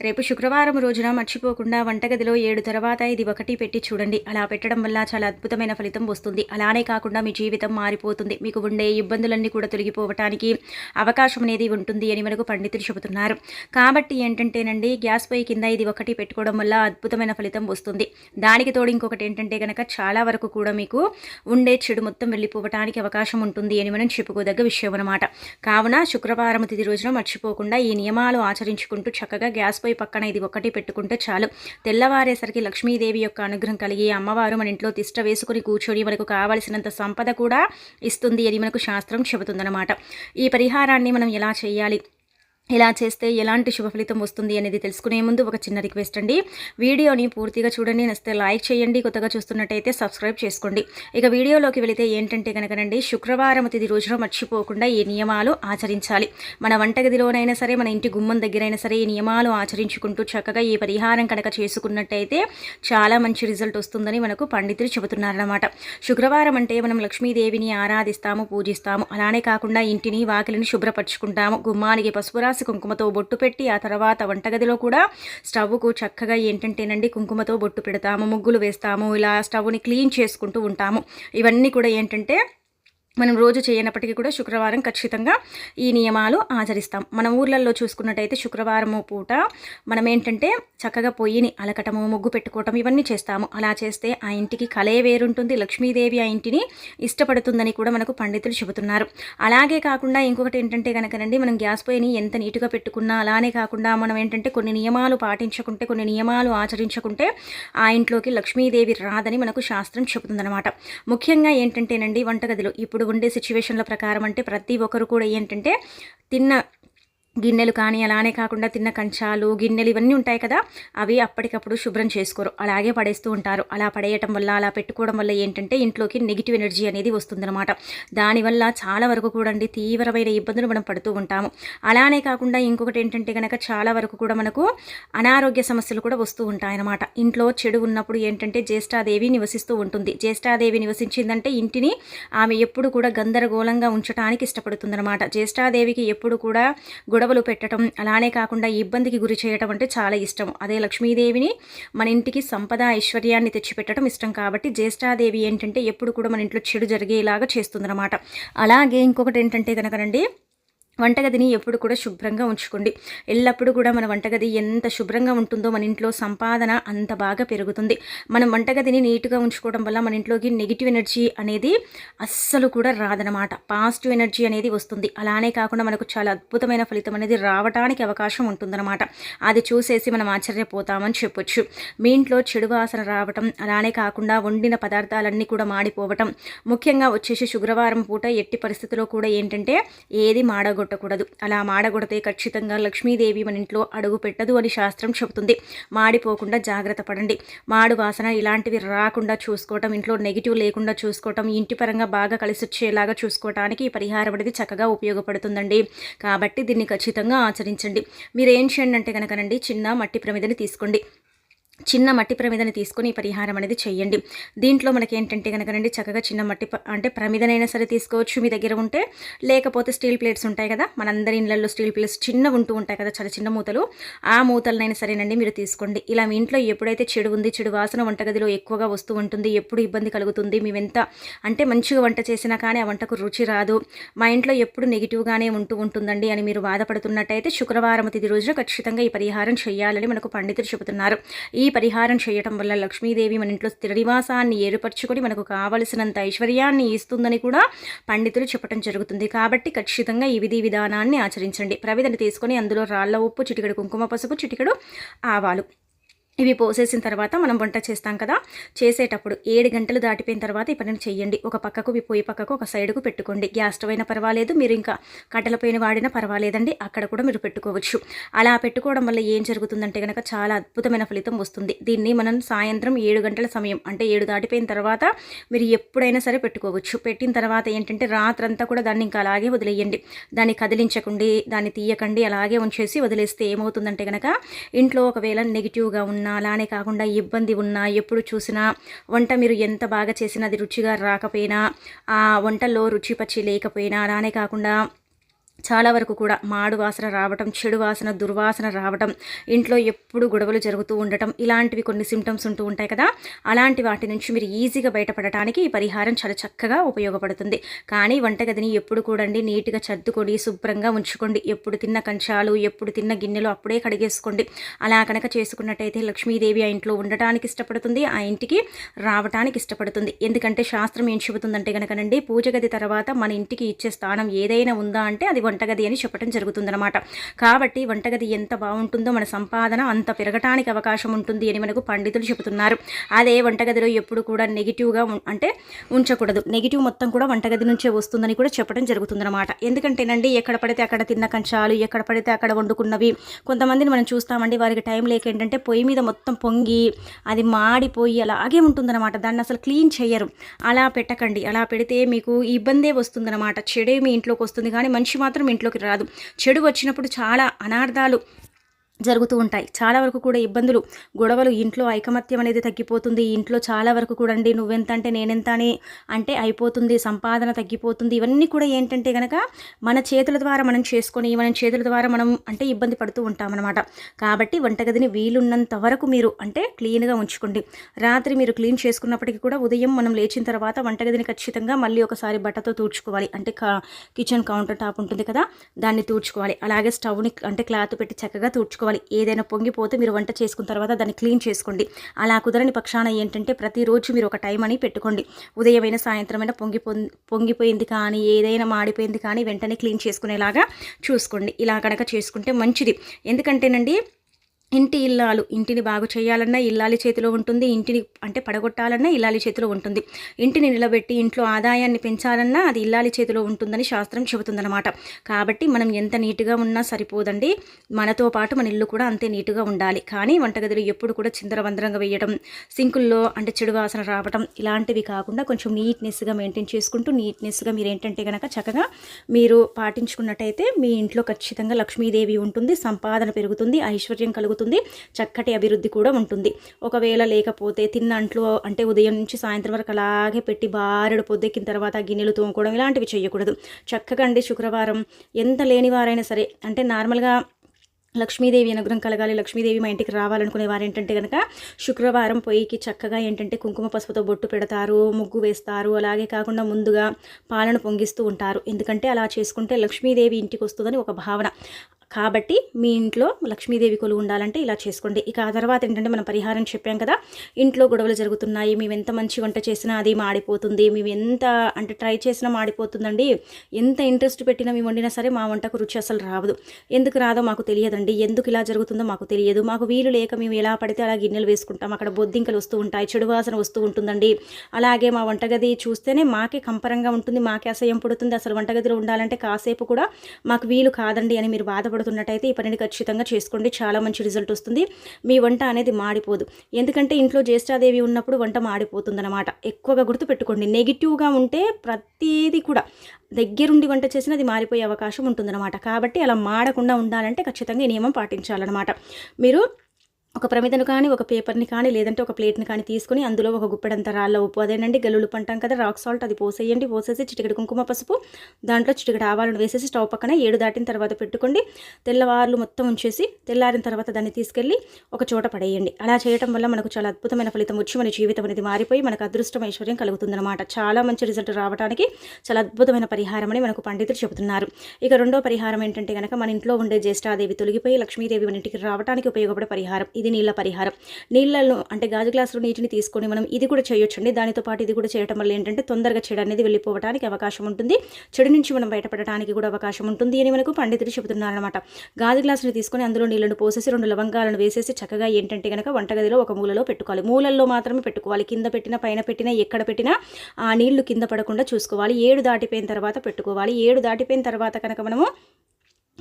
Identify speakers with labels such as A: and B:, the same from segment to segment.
A: రేపు శుక్రవారం రోజున మర్చిపోకుండా వంటగదిలో ఏడు తర్వాత ఇది ఒకటి పెట్టి చూడండి. అలా పెట్టడం వల్ల చాలా అద్భుతమైన ఫలితం వస్తుంది. అలానే కాకుండా మీ జీవితం మారిపోతుంది. మీకు ఉండే ఇబ్బందులన్నీ కూడా తొలగిపోవటానికి అవకాశం అనేది ఉంటుంది అని మనకు పండితులు చెబుతున్నారు. కాబట్టి ఏంటంటేనండి గ్యాస్ పొయ్యి కింద ఇది ఒకటి పెట్టుకోవడం వల్ల అద్భుతమైన ఫలితం వస్తుంది. దానికి తోడు ఇంకొకటి ఏంటంటే కనుక చాలా వరకు కూడా మీకు ఉండే చెడు మొత్తం వెళ్ళిపోవటానికి అవకాశం ఉంటుంది అని మనం చెప్పుకోదగ్గ విషయం అనమాట కావున శుక్రవారం తిది రోజున మర్చిపోకుండా ఈ నియమాలు ఆచరించుకుంటూ చక్కగా గ్యాస్ పొయ్యి పక్కన ఇది ఒకటి పెట్టుకుంటే చాలు. తెల్లవారేసరికి లక్ష్మీదేవి యొక్క అనుగ్రహం కలిగి అమ్మవారు మన ఇంట్లో తిష్ట వేసుకుని కూర్చొని మనకు కావలసినంత సంపద కూడా ఇస్తుంది అని మనకు శాస్త్రం చెబుతుందన్నమాట. ఈ పరిహారాన్ని మనం ఎలా చేయాలి? ఇలా చేస్తే ఎలాంటి శుభ ఫలితం వస్తుంది అనేది తెలుసుకునే ముందు ఒక చిన్న రిక్వెస్ట్ అండి. వీడియోని పూర్తిగా చూడండి నచ్చితే లైక్ చేయండి కొత్తగా చూస్తున్నట్టయితే సబ్స్క్రైబ్ చేసుకోండి. ఇక వీడియోలోకి వెళితే ఏంటంటే కనుకనండి శుక్రవారం తిది రోజున మర్చిపోకుండా ఈ నియమాలు ఆచరించాలి. మన వంటగదిలోనైనా సరే మన ఇంటి గుమ్మం దగ్గరైనా సరే ఈ నియమాలు ఆచరించుకుంటూ చక్కగా ఈ పరిహారం కనుక చేసుకున్నట్టయితే చాలా మంచి రిజల్ట్ వస్తుందని మనకు పండితులు చెబుతున్నారన్నమాట. శుక్రవారం అంటే మనం లక్ష్మీదేవిని ఆరాధిస్తాము పూజిస్తాము. అలానే కాకుండా ఇంటిని వాకిలిని శుభ్రపరచుకుంటాము. గుమ్మానికి పసుపురా రాసి కుంకుమతో బొట్టు పెట్టి ఆ తర్వాత వంటగదిలో కూడా స్టవ్కు చక్కగా ఏంటంటేనండి కుంకుమతో బొట్టు పెడతాము ముగ్గులు వేస్తాము ఇలా స్టవ్ని క్లీన్ చేసుకుంటూ ఉంటాము. ఇవన్నీ కూడా ఏంటంటే మనం రోజు చేయనప్పటికీ కూడా శుక్రవారం ఖచ్చితంగా ఈ నియమాలు ఆచరిస్తాం. మన ఊర్లలో చూసుకున్నట్టయితే శుక్రవారము పూట మనం ఏంటంటే చక్కగా పొయ్యిని అలకటము ముగ్గు పెట్టుకోవటం ఇవన్నీ చేస్తాము. అలా చేస్తే ఆ ఇంటికి కలే వేరుంటుంది. లక్ష్మీదేవి ఆ ఇంటిని ఇష్టపడుతుందని కూడా మనకు పండితులు చెబుతున్నారు. అలాగే కాకుండా ఇంకొకటి ఏంటంటే కనుకనండి మనం గ్యాస్ పొయ్యిని ఎంత నీటుగా పెట్టుకున్నా అలానే కాకుండా మనం ఏంటంటే కొన్ని నియమాలు పాటించకుంటే కొన్ని నియమాలు ఆచరించకుంటే ఆ ఇంట్లోకి లక్ష్మీదేవి రాదని మనకు శాస్త్రం చెబుతుందన్నమాట. ముఖ్యంగా ఏంటంటేనండి వంటగదిలో ఇప్పుడు ఇప్పుడు ఉండే సిచ్యువేషన్ల ప్రకారం అంటే ప్రతి ఒక్కరు కూడా ఏంటంటే తిన్న గిన్నెలు కానీ అలానే కాకుండా తిన్న కంచాలు గిన్నెలు ఇవన్నీ ఉంటాయి కదా అవి అప్పటికప్పుడు శుభ్రం చేసుకోరు. అలాగే పడేస్తూ ఉంటారు. అలా పడేయటం వల్ల అలా పెట్టుకోవడం వల్ల ఏంటంటే ఇంట్లోకి నెగిటివ్ ఎనర్జీ అనేది వస్తుందన్నమాట. దానివల్ల చాలా వరకు కూడా అండి తీవ్రమైన ఇబ్బందులు మనం పడుతూ ఉంటాము. అలానే కాకుండా ఇంకొకటి ఏంటంటే కనుక చాలా వరకు కూడా మనకు అనారోగ్య సమస్యలు కూడా వస్తూ ఉంటాయన్నమాట. ఇంట్లో చెడు ఉన్నప్పుడు ఏంటంటే జ్యేష్ఠాదేవి నివసిస్తూ ఉంటుంది. జ్యేష్ఠాదేవి నివసించిందంటే ఇంటిని ఆమె ఎప్పుడు కూడా గందరగోళంగా ఉంచడానికి ఇష్టపడుతుందన్నమాట. జ్యేష్ఠాదేవికి ఎప్పుడు కూడా గొడవ గొడవలు పెట్టడం అలానే కాకుండా ఇబ్బందికి గురి చేయడం అంటే చాలా ఇష్టం. అదే లక్ష్మీదేవిని మన ఇంటికి సంపద ఐశ్వర్యాన్ని తెచ్చిపెట్టడం ఇష్టం కాబట్టి జ్యేష్ఠాదేవి ఏంటంటే ఎప్పుడు కూడా మన ఇంట్లో చెడు జరిగేలాగా చేస్తుందన్నమాట. అలాగే ఇంకొకటి ఏంటంటే కనుకనండి వంటగదిని ఎప్పుడు కూడా శుభ్రంగా ఉంచుకోండి. ఎల్లప్పుడూ కూడా మన వంటగది ఎంత శుభ్రంగా ఉంటుందో మన ఇంట్లో సంపాదన అంత బాగా పెరుగుతుంది. మనం వంటగదిని నీట్గా ఉంచుకోవడం వల్ల మన ఇంట్లోకి నెగిటివ్ ఎనర్జీ అనేది అస్సలు కూడా రాదనమాట పాజిటివ్ ఎనర్జీ అనేది వస్తుంది. అలానే కాకుండా మనకు చాలా అద్భుతమైన ఫలితం అనేది రావడానికి అవకాశం ఉంటుందన్నమాట. అది చూసేసి మనం ఆశ్చర్యపోతామని చెప్పొచ్చు. మీ ఇంట్లో చెడు వాసన రావటం అలానే కాకుండా వండిన పదార్థాలన్నీ కూడా మాడిపోవటం ముఖ్యంగా వచ్చేసి శుక్రవారం పూట ఎట్టి పరిస్థితిలో కూడా ఏంటంటే ఏది మాడగొ మాడగొట్టకూడదు అలా మాడగొడితే ఖచ్చితంగా లక్ష్మీదేవి మన ఇంట్లో అడుగు పెట్టదు అని శాస్త్రం చెబుతుంది. మాడిపోకుండా జాగ్రత్త పడండి. మాడు వాసన ఇలాంటివి రాకుండా చూసుకోవటం ఇంట్లో నెగిటివ్ లేకుండా చూసుకోవటం ఇంటి పరంగా బాగా కలిసి వచ్చేలాగా చూసుకోవటానికి ఈ పరిహారం అనేది చక్కగా ఉపయోగపడుతుందండి. కాబట్టి దీన్ని ఖచ్చితంగా ఆచరించండి. మీరు ఏం చేయండి అంటే కనుకనండి చిన్న మట్టి ప్రమిదని తీసుకోండి. చిన్న మట్టి ప్రమిదని తీసుకొని పరిహారం అనేది చేయండి దీంట్లో మనకి ఏంటంటే కనుకనండి చక్కగా చిన్న మట్టి అంటే ప్రమిదనైనా సరే తీసుకోవచ్చు మీ దగ్గర ఉంటే. లేకపోతే స్టీల్ ప్లేట్స్ ఉంటాయి కదా మనందరి ఇళ్ళల్లో స్టీల్ ప్లేట్స్ చిన్న ఉంటూ ఉంటాయి కదా చాలా చిన్న మూతలు. ఆ మూతలనైనా సరేనండి మీరు తీసుకోండి. ఇలా మీ ఇంట్లో ఎప్పుడైతే చెడు ఉంది చెడు వాసన వంటగదిలో ఎక్కువగా వస్తూ ఉంటుంది ఎప్పుడు ఇబ్బంది కలుగుతుంది మేమెంత అంటే మంచిగా వంట చేసినా కానీ ఆ వంటకు రుచి రాదు. మా ఇంట్లో ఎప్పుడు నెగిటివ్గానే ఉంటూ ఉంటుందండి అని మీరు బాధపడుతున్నట్టయితే శుక్రవారం తిది రోజున ఖచ్చితంగా ఈ పరిహారం చేయాలని మనకు పండితులు చెబుతున్నారు. ఈ పరిహారం చేయటం వల్ల లక్ష్మీదేవి మన ఇంట్లో స్థిర నివాసాన్ని ఏర్పరచుకొని మనకు కావలసినంత ఐశ్వర్యాన్ని ఇస్తుందని కూడా పండితులు చెప్పడం జరుగుతుంది. కాబట్టి ఖచ్చితంగా ఈ విధి విధానాన్ని ఆచరించండి. ప్రవిధని తీసుకొని అందులో రాళ్ళ ఉప్పు చిటికడు కుంకుమ పసుపు చిటికడు ఆవాలు. ఇవి పోసేసిన తర్వాత మనం వంట చేస్తాం కదా చేసేటప్పుడు ఏడు గంటలు దాటిపోయిన తర్వాత ఈ పనిని చేయండి ఒక పక్కకు పొయ్యి పక్కకు ఒక సైడ్కు పెట్టుకోండి. గ్యాస్ స్టవ్ అయినా పర్వాలేదు మీరు ఇంకా కట్టెల పైన వాడినా పర్వాలేదండి అక్కడ కూడా మీరు పెట్టుకోవచ్చు. అలా పెట్టుకోవడం వల్ల ఏం జరుగుతుందంటే కనుక చాలా అద్భుతమైన ఫలితం వస్తుంది. దీన్ని మనం సాయంత్రం ఏడు గంటల సమయం అంటే ఏడు దాటిపోయిన తర్వాత మీరు ఎప్పుడైనా సరే పెట్టుకోవచ్చు. పెట్టిన తర్వాత ఏంటంటే రాత్రంతా కూడా దాన్ని ఇంకా అలాగే వదిలేయండి. దాన్ని కదిలించకండి దాన్ని తీయకండి అలాగే ఉంచేసి వదిలేస్తే ఏమవుతుందంటే కనుక ఇంట్లో ఒకవేళ నెగిటివ్గా ఉన్న ఉన్నా అలానే కాకుండా ఇబ్బంది ఉన్నా ఎప్పుడు చూసినా వంట మీరు ఎంత బాగా చేసినా అది రుచిగా రాకపోయినా ఆ వంటల్లో రుచి పచ్చి లేకపోయినా అలానే కాకుండా చాలా వరకు కూడా మాడు వాసన రావటం చెడు వాసన దుర్వాసన రావటం ఇంట్లో ఎప్పుడు గొడవలు జరుగుతూ ఉండటం ఇలాంటివి కొన్ని సిమ్టమ్స్ ఉంటూ ఉంటాయి కదా. అలాంటి వాటి నుంచి మీరు ఈజీగా బయటపడటానికి ఈ పరిహారం చాలా చక్కగా ఉపయోగపడుతుంది. కానీ వంటగదిని ఎప్పుడు కూడండి నీట్గా చర్దుకొని శుభ్రంగా ఉంచుకోండి. ఎప్పుడు తిన్న కంచాలు ఎప్పుడు తిన్న గిన్నెలు అప్పుడే కడిగేసుకోండి. అలా కనుక చేసుకున్నట్టయితే లక్ష్మీదేవి ఆ ఇంట్లో ఉండటానికి ఇష్టపడుతుంది ఆ ఇంటికి రావటానికి ఇష్టపడుతుంది. ఎందుకంటే శాస్త్రం ఏం చెబుతుందంటే కనుకనండి పూజ గది తర్వాత మన ఇంటికి ఇచ్చే స్థానం ఏదైనా ఉందా అంటే అది వంటగది అని చెప్పడం జరుగుతుందన్నమాట. కాబట్టి వంటగది ఎంత బాగుంటుందో మన సంపాదన అంత పెరగటానికి అవకాశం ఉంటుంది అని మనకు పండితులు చెబుతున్నారు. అదే వంటగదిలో ఎప్పుడు కూడా నెగిటివ్గా అంటే ఉంచకూడదు. నెగిటివ్ మొత్తం కూడా వంటగది నుంచే వస్తుందని కూడా చెప్పడం జరుగుతుందన్నమాట. ఎందుకంటేనండి ఎక్కడ పడితే అక్కడ తిన్న కంచాలు ఎక్కడ పడితే అక్కడ వండుకున్నవి కొంతమందిని మనం చూస్తామండి వారికి టైం లేక ఏంటంటే పొయ్యి మీద మొత్తం పొంగి అది మాడిపోయి అలాగే ఉంటుందన్నమాట. దాన్ని అసలు క్లీన్ చేయరు అలా పెట్టకండి. అలా పెడితే మీకు ఇబ్బందే వస్తుందన్నమాట. చెడే మీ ఇంట్లోకి వస్తుంది. కానీ మనిషి మాత్రం ఇంట్లోకి రాదు. చెడు వచ్చినప్పుడు చాలా అనార్థాలు జరుగుతూ ఉంటాయి. చాలా వరకు కూడా ఇబ్బందులు గొడవలు ఇంట్లో ఐకమత్యం అనేది తగ్గిపోతుంది. ఇంట్లో చాలా వరకు కూడా అండి నువ్వెంత అంటే నేనెంత అని అంటే అయిపోతుంది సంపాదన తగ్గిపోతుంది. ఇవన్నీ కూడా ఏంటంటే కనుక మన చేతుల ద్వారా మనం చేసుకొని మన చేతుల ద్వారా మనం అంటే ఇబ్బంది పడుతూ ఉంటామన్నమాట. కాబట్టి వంటగదిని వీలున్నంత వరకు మీరు అంటే క్లీన్గా ఉంచుకోండి. రాత్రి మీరు క్లీన్ చేసుకున్నప్పటికీ కూడా ఉదయం మనం లేచిన తర్వాత వంటగదిని ఖచ్చితంగా మళ్ళీ ఒకసారి బట్టతో తూడ్చుకోవాలి. అంటే కిచెన్ కౌంటర్ టాప్ ఉంటుంది కదా దాన్ని తూడ్చుకోవాలి. అలాగే స్టవ్ని అంటే క్లాత్ పెట్టి చక్కగా తూడ్చుకోవాలి. చేసుకోవాలి ఏదైనా పొంగిపోతే మీరు వంట చేసుకున్న తర్వాత దాన్ని క్లీన్ చేసుకోండి. అలా కుదరని పక్షాన ఏంటంటే ప్రతిరోజు మీరు ఒక టైం అని పెట్టుకోండి. ఉదయమైన సాయంత్రమైన పొంగి పొంగిపోయింది కానీ ఏదైనా మాడిపోయింది కానీ వెంటనే క్లీన్ చేసుకునేలాగా చూసుకోండి. ఇలా కనుక చేసుకుంటే మంచిది. ఎందుకంటేనండి ఇంటి ఇల్లాలు ఇంటిని బాగు చేయాలన్నా ఇల్లాలి చేతిలో ఉంటుంది ఇంటిని అంటే పడగొట్టాలన్నా ఇల్లాలి చేతిలో ఉంటుంది. ఇంటిని నిలబెట్టి ఇంట్లో ఆదాయాన్ని పెంచాలన్నా అది ఇల్లాలి చేతిలో ఉంటుందని శాస్త్రం చెబుతుందన్నమాట. కాబట్టి మనం ఎంత నీట్గా ఉన్నా సరిపోదండి. మనతో పాటు మన ఇల్లు కూడా అంతే నీట్గా ఉండాలి. కానీ వంటగదిలో ఎప్పుడు కూడా చిందరవందరంగా వేయడం సింకుల్లో అంటే చెడు వాసన రావడం ఇలాంటివి కాకుండా కొంచెం నీట్నెస్గా మెయింటైన్ చేసుకుంటూ నీట్నెస్గా మీరు ఏంటంటే కనుక చక్కగా మీరు పాటించుకున్నట్టయితే మీ ఇంట్లో ఖచ్చితంగా లక్ష్మీదేవి ఉంటుంది సంపాదన పెరుగుతుంది ఐశ్వర్యం కలుగుతుంది. అవుతుంది చక్కటి అభివృద్ధి కూడా ఉంటుంది. ఒకవేళ లేకపోతే తిన్నంట్లో అంటే ఉదయం నుంచి సాయంత్రం వరకు అలాగే పెట్టి బారెడు పొద్దెక్కిన తర్వాత గిన్నెలు తోముకోవడం ఇలాంటివి చేయకూడదు. చక్కగా అండి శుక్రవారం ఎంత లేనివారైనా సరే అంటే నార్మల్గా లక్ష్మీదేవి అనుగ్రహం కలగాలి లక్ష్మీదేవి మా ఇంటికి రావాలనుకునే వారు ఏంటంటే కనుక శుక్రవారం పొయ్యికి చక్కగా ఏంటంటే కుంకుమ పసుపుతో బొట్టు పెడతారు ముగ్గు వేస్తారు అలాగే కాకుండా ముందుగా పాలను పొంగిస్తూ ఉంటారు. ఎందుకంటే అలా చేసుకుంటే లక్ష్మీదేవి ఇంటికి వస్తుందని ఒక భావన. కాబట్టి మీ ఇంట్లో లక్ష్మీదేవి కొలువు ఉండాలంటే ఇలా చేసుకోండి. ఇక ఆ తర్వాత ఏంటంటే మనం పరిహారం చెప్పాం కదా ఇంట్లో గొడవలు జరుగుతున్నాయి మేము ఎంత మంచి వంట చేసినా అది మాడిపోతుంది మేము ఎంత అంటే ట్రై చేసినా మాడిపోతుందండి ఎంత ఇంట్రెస్ట్ పెట్టినా మేము వండినా సరే మా వంటకు రుచి అసలు రావదు. ఎందుకు రాదో మాకు తెలియదండి ఎందుకు ఇలా జరుగుతుందో మాకు తెలియదు. మాకు వీలు లేక మేము ఎలా పడితే అలా గిన్నెలు వేసుకుంటాం అక్కడ బొద్దింకలు వస్తూ ఉంటాయి చెడు వాసన వస్తూ ఉంటుందండి. అలాగే మా వంటగది చూస్తేనే మాకే కంపరంగా ఉంటుంది మాకే అసహ్యం పుడుతుంది అసలు వంటగదిలో ఉండాలంటే కాసేపు కూడా మాకు వీలు కాదండి అని మీరు బాధపడుతుంది ఇష్టపడుతున్నట్టయితే ఈ పనిని ఖచ్చితంగా చేసుకోండి. చాలా మంచి రిజల్ట్ వస్తుంది. మీ వంట అనేది మాడిపోదు. ఎందుకంటే ఇంట్లో జ్యేష్ఠాదేవి ఉన్నప్పుడు వంట మాడిపోతుందన్నమాట. ఎక్కువగా గుర్తుపెట్టుకోండి. నెగిటివ్గా ఉంటే ప్రతిదీ కూడా దగ్గరుండి వంట చేసినా అది మారిపోయే అవకాశం ఉంటుందన్నమాట. కాబట్టి అలా మాడకుండా ఉండాలంటే ఖచ్చితంగా ఈ నియమం పాటించాలన్నమాట. మీరు ఒక ప్రమిదను కానీ ఒక పేపర్ని కానీ లేదంటే ఒక ప్లేట్ని కానీ తీసుకుని అందులో ఒక గుప్పెడంత రాళ్ళ ఉప్పు అదేనండి గల్లులు పంటాం కదా రాక్ సాల్ట్ అది పోసేయండి పోసేసి చిటికడి కుంకుమ పసుపు దాంట్లో చిటికడి ఆవాలను వేసేసి స్టవ్ పక్కన ఏడు దాటిన తర్వాత పెట్టుకోండి. తెల్లవారులు మొత్తం ఉంచేసి తెల్లారిన తర్వాత దాన్ని తీసుకెళ్ళి ఒక చోట పడేయండి. అలా చేయడం వల్ల మనకు చాలా అద్భుతమైన ఫలితం వచ్చి మన జీవితం అనేది మారిపోయి మనకు అదృష్టం ఐశ్వర్యం కలుగుతుందన్నమాట. చాలా మంచి రిజల్ట్ రావడానికి చాలా అద్భుతమైన పరిహారం అని మనకు పండితులు చెబుతున్నారు. ఇక రెండో పరిహారం ఏంటంటే కనుక మన ఇంట్లో ఉండే జ్యేష్ఠాదేవి తొలగిపోయి లక్ష్మీదేవి మన ఇంటికి రావడానికి ఉపయోగపడే పరిహారం. ఇది నీళ్ళ పరిహారం. నీళ్ళలో అంటే గాజు గ్లాసులో నీటిని తీసుకొని మనం ఇది కూడా చేయొచ్చండి. దానితో పాటు ఇది కూడా చేయటం వల్ల ఏంటంటే తొందరగా చెడు అనేది వెళ్ళిపోవడానికి అవకాశం ఉంటుంది. చెడు నుంచి మనం బయటపడటానికి కూడా అవకాశం ఉంటుంది అని మనకు పండితులు చెబుతున్నారనమాట గాజు గ్లాసుని తీసుకొని అందులో నీళ్ళను పోసేసి రెండు లవంగాలను వేసేసి చక్కగా ఏంటంటే కనుక వంటగదిలో ఒక మూలలో పెట్టుకోవాలి. మూలల్లో మాత్రమే పెట్టుకోవాలి. కింద పెట్టిన పైన పెట్టినా ఎక్కడ పెట్టినా ఆ నీళ్ళు కింద పడకుండా చూసుకోవాలి. ఏడు దాటిపోయిన తర్వాత పెట్టుకోవాలి. ఏడు దాటిపోయిన తర్వాత కనుక మనము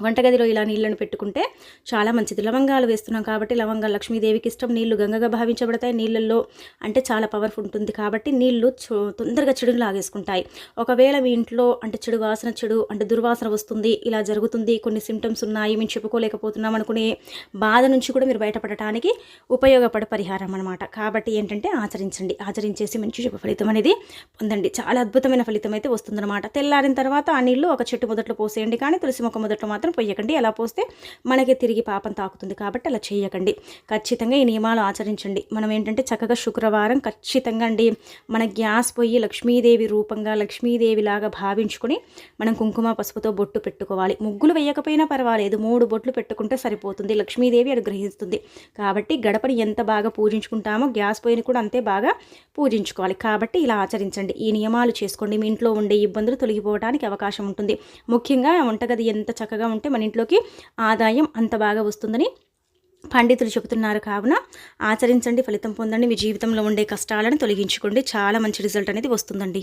A: వంటగదిలో ఇలా నీళ్ళను పెట్టుకుంటే చాలా మంచిది. లవంగాలు వేస్తున్నాం కాబట్టి లవంగాలు లక్ష్మీదేవికి ఇష్టం నీళ్ళు గంగగా భావించబడతాయి. నీళ్ళల్లో అంటే చాలా పవర్ఫుల్ ఉంటుంది కాబట్టి నీళ్ళు తొందరగా చెడును లాగేసుకుంటాయి. ఒకవేళ మీ ఇంట్లో అంటే చెడు వాసన చెడు అంటే దుర్వాసన వస్తుంది ఇలా జరుగుతుంది కొన్ని సిమ్టమ్స్ ఉన్నాయి మేము చెప్పుకోలేకపోతున్నాం అనుకునే బాధ నుంచి కూడా మీరు బయటపడటానికి ఉపయోగపడే పరిహారం అనమాట కాబట్టి ఏంటంటే ఆచరించండి. ఆచరించేసి మంచి శుభ ఫలితం అనేది పొందండి. చాలా అద్భుతమైన ఫలితం అయితే వస్తుందన్నమాట. తెల్లారిన తర్వాత ఆ నీళ్ళు ఒక చెట్టు మొదట్లో పోసేయండి కానీ తులసి మొక్క మొదట్లో మాత్రం పొయ్యకండి. అలా పోస్తే మనకి తిరిగి పాపం తాకుతుంది కాబట్టి అలా చేయకండి ఖచ్చితంగా ఈ నియమాలు ఆచరించండి. మనం ఏంటంటే చక్కగా శుక్రవారం ఖచ్చితంగా అండి మన గ్యాస్ పొయ్యి లక్ష్మీదేవి రూపంగా లక్ష్మీదేవి లాగా భావించుకొని మనం కుంకుమ పసుపుతో బొట్టు పెట్టుకోవాలి. ముగ్గులు వేయకపోయినా పర్వాలేదు. మూడు బొట్లు పెట్టుకుంటే సరిపోతుంది. లక్ష్మీదేవి అనుగ్రహిస్తుంది. కాబట్టి గడపని ఎంత బాగా పూజించుకుంటామో గ్యాస్ పొయ్యిని కూడా అంతే బాగా పూజించుకోవాలి. కాబట్టి ఇలా ఆచరించండి. ఈ నియమాలు చేసుకోండి. మీ ఇంట్లో ఉండే ఇబ్బందులు తొలగిపోవడానికి అవకాశం ఉంటుంది. ముఖ్యంగా వంటగది ఎంత చక్కగా ఉంటే మన ఇంట్లోకి ఆదాయం అంత బాగా వస్తుందని పండితులు చెబుతున్నారు. కావున ఆచరించండి ఫలితం పొందండి. మీ జీవితంలో ఉండే కష్టాలను తొలగించుకోండి. చాలా మంచి రిజల్ట్ అనేది వస్తుందండి.